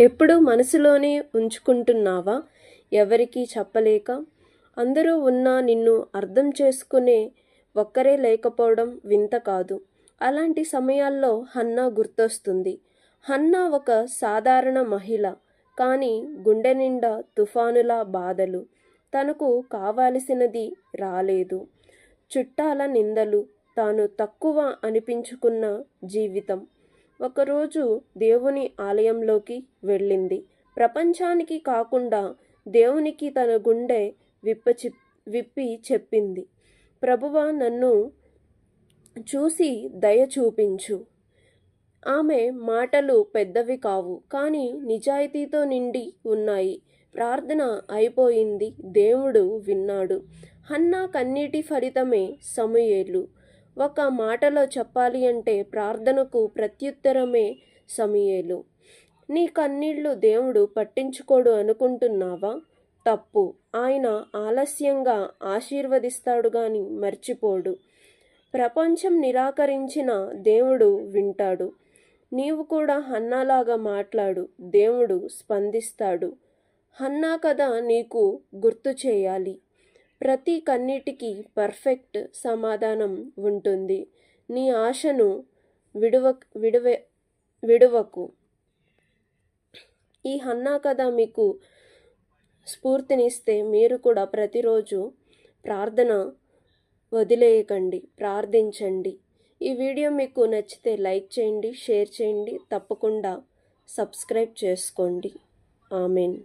ఎప్పుడూ మనసులోనే ఉంచుకుంటున్నావా? ఎవరికీ చెప్పలేక? అందరూ ఉన్నా నిన్ను అర్థం చేసుకునే ఒక్కరే లేకపోవడం వింత కాదు. అలాంటి సమయాల్లో హన్నా గుర్తొస్తుంది. హన్నా ఒక సాధారణ మహిళ కానీ గుండె నిండా తుఫానుల బాధలు. తనకు కావలసినది రాలేదు. చుట్టాల నిందలు తాను తక్కువ అనిపించుకున్న జీవితం. ఒకరోజు దేవుని ఆలయంలోకి వెళ్ళింది. ప్రపంచానికి కాకుండా దేవునికి తన గుండె విప్పచి విప్పి చెప్పింది. ప్రభువా నన్ను చూసి దయ చూపించు. ఆమె మాటలు పెద్దవి కావు కానీ నిజాయితీతో నిండి ఉన్నాయి. ప్రార్థన అయిపోయింది దేవుడు విన్నాడు. హన్నా కన్నీటి ఫలితమే సమయేలు. ఒక మాటలో చెప్పాలి అంటే ప్రార్థనకు ప్రత్యుత్తరమే సమయలు. నీ కన్నీళ్ళు దేవుడు పట్టించుకోడు అనుకుంటున్నావా? తప్పు. ఆయన ఆలస్యంగా ఆశీర్వదిస్తాడు గాని మర్చిపోడు. ప్రపంచం నిరాకరించిన దేవుడు వింటాడు. నీవు కూడా హన్నాలాగా మాట్లాడు. దేవుడు స్పందిస్తాడు. హన్నా కథ నీకు గుర్తు చేయాలి. ప్రతి కన్నిటికి పర్ఫెక్ట్ సమాధానం ఉంటుంది. నీ ఆశను విడువ విడువే విడువకు. ఈ హన్నా కథ మీకు స్ఫూర్తినిస్తే మీరు కూడా ప్రతిరోజు ప్రార్థన వదిలేయకండి ప్రార్థించండి. ఈ వీడియో మీకు నచ్చితే లైక్ చేయండి షేర్ చేయండి తప్పకుండా సబ్స్క్రైబ్ చేసుకోండి. ఆమెన్.